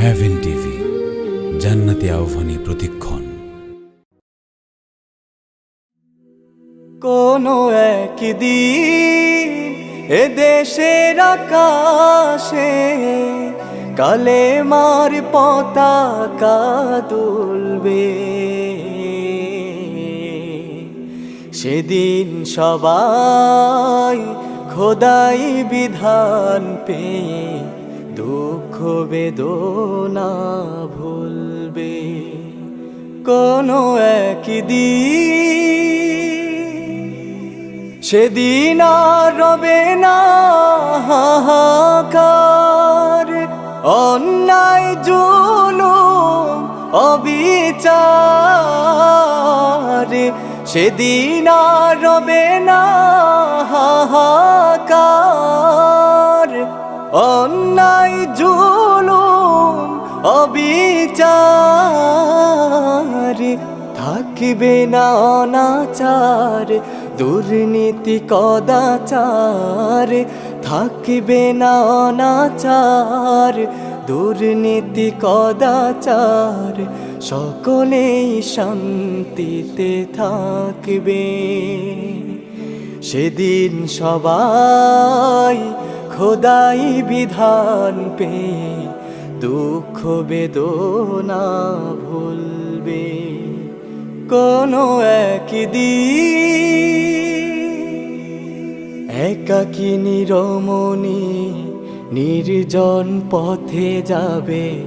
Haven TV জান্নাতি আহ্বানী প্রতিক্ষণ। কোনো একদিন এ দেশের আকাশে কালে মার পতাকা দুলবে সেদিন সবাই খোদাই বিধান পেয়ে দুঃখ বেদনা ভুলবে কোনো একদিন। সেদিন রবে না হাহাকার, অন্যায়, জুলুম, অবিচার। সেদিন রবে না হাহাকার, অন্যায় জুলুম, অবিচার। থাকিবে না অনাচার, দুর্নীতি কদাচার। থাকিবে না অনাচার, দুর্নীতি কদাচার। সকলেই শান্তিতে থাকবে। সেদিন সবাই খোদাই বিধান পেয়ে দুঃখ বেদনা ভুলবে। কোনো একদিন একাকি নিরমণি নির্জন পথে যাবে।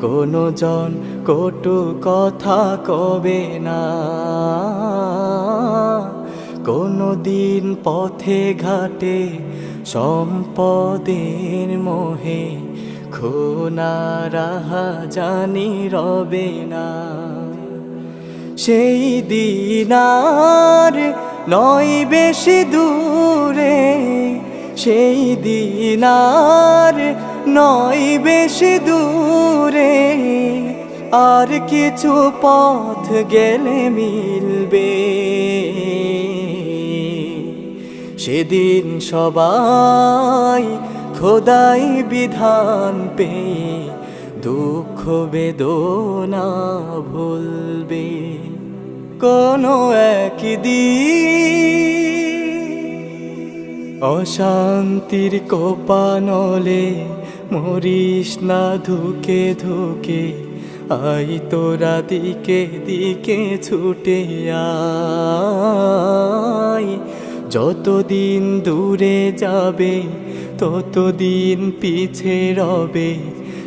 কোনো জন কটু কথা কবে না। কোনো দিন পথে ঘাটে, সম্পদের মোহে খুনা রাহা জানি রবে না। সেই দিনার নয় বেশি দূরে, সেই দিনার নয় বেশি দূরে। আর কিছু পথ গেলে মিলবে। সেদিন সবাই খোদাই বিধান পেয়ে দুঃখ বেদনা ভুলবে। কোনো একদিন অশান্তির কোপানলে মরিস না ধুকে ধুকে, আই তোরা দিকে দিকে ছুটে আয়। যতদিন দূরে যাবে, ততদিন পিছে রবে।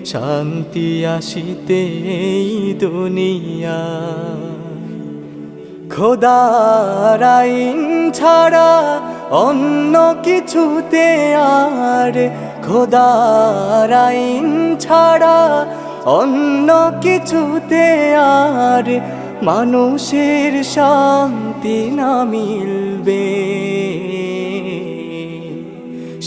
শান্তি আসিতে এই দুনিয়া। খোদার আইন ছাড়া অন্য কিছুতে আর খোদার আইন ছাড়া অন্য কিছুতে আর মানুষের শান্তি না মিলবে।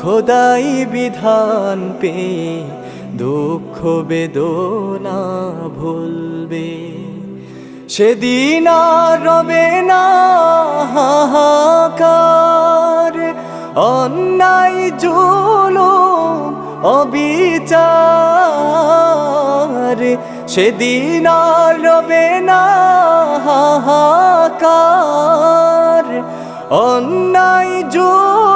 খোদাই বিধান পেয়ে দুঃখ বেদনা ভুলবে। সেদিন আর রবে না হাহাকার, অন্যায়, জুলুম, অবিচার। সেদিন আর রবে না হাহাকার, অন্যায়, জুলুম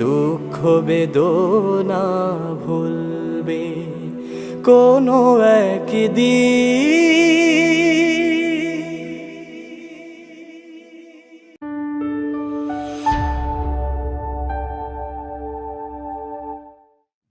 দুঃখ বেদনা ভুলবে কোনো একদিন।